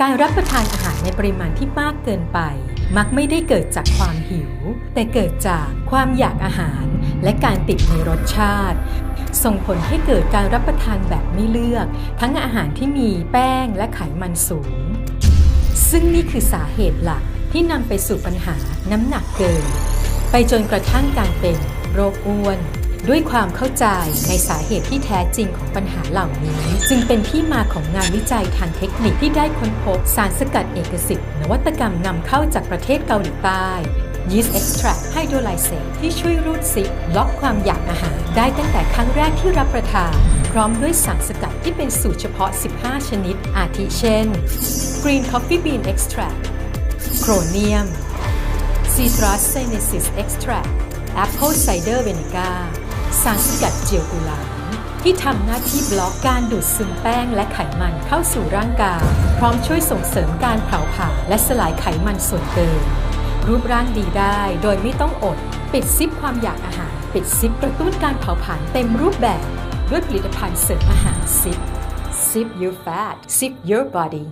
การรับประทานอาหารในปริมาณที่มากเกินไป มักไม่ได้เกิดจากความหิว แต่เกิดจากความอยากอาหาร และการติดในรสชาติ ส่งผลให้เกิดการรับประทานแบบไม่เลือก ทั้งอาหารที่มีแป้งและไขมันสูง ซึ่งนี่คือสาเหตุหลักที่นำไปสู่ปัญหาน้ำหนักเกิน ไปจนกระทั่งการเป็นโรคอ้วน ด้วยความเข้าใจในสาเหตุที่แท้จริงของปัญหาเหล่านี้ จึงเป็นที่มาของงานวิจัยทางเทคนิคที่ได้ค้นพบสารสกัดเอกสิทธิ์นวัตกรรมนำเข้าจากประเทศเกาหลีใต้ Yeast Extract Hydrolyzate ที่ช่วยรูดซิล็อกความอยากอาหาร ได้ตั้งแต่ครั้งแรกที่รับประทาน พร้อมด้วยสารสกัดที่เป็นสูตรเฉพาะ 15 ชนิด อาทิเช่น Green Coffee Bean Extract โครเนียม Citrus Sinensis Extract Apple Cider Vinegar สารสกัดเจียวกุหลาบที่ทำหน้าที่บล็อกการดูดซึมแป้งและไขมันเข้าสู่ร่างกาย พร้อมช่วยส่งเสริมการเผาผลาญและสลายไขมันส่วนเกิน รูปร่างดีได้โดยไม่ต้องอด ปิดซิปความอยากอาหาร ปิดซิปกระตุ้นการเผาผลาญเต็มรูปแบบ ด้วยผลิตภัณฑ์เสริมอาหารซิป Sip your fat, sip your body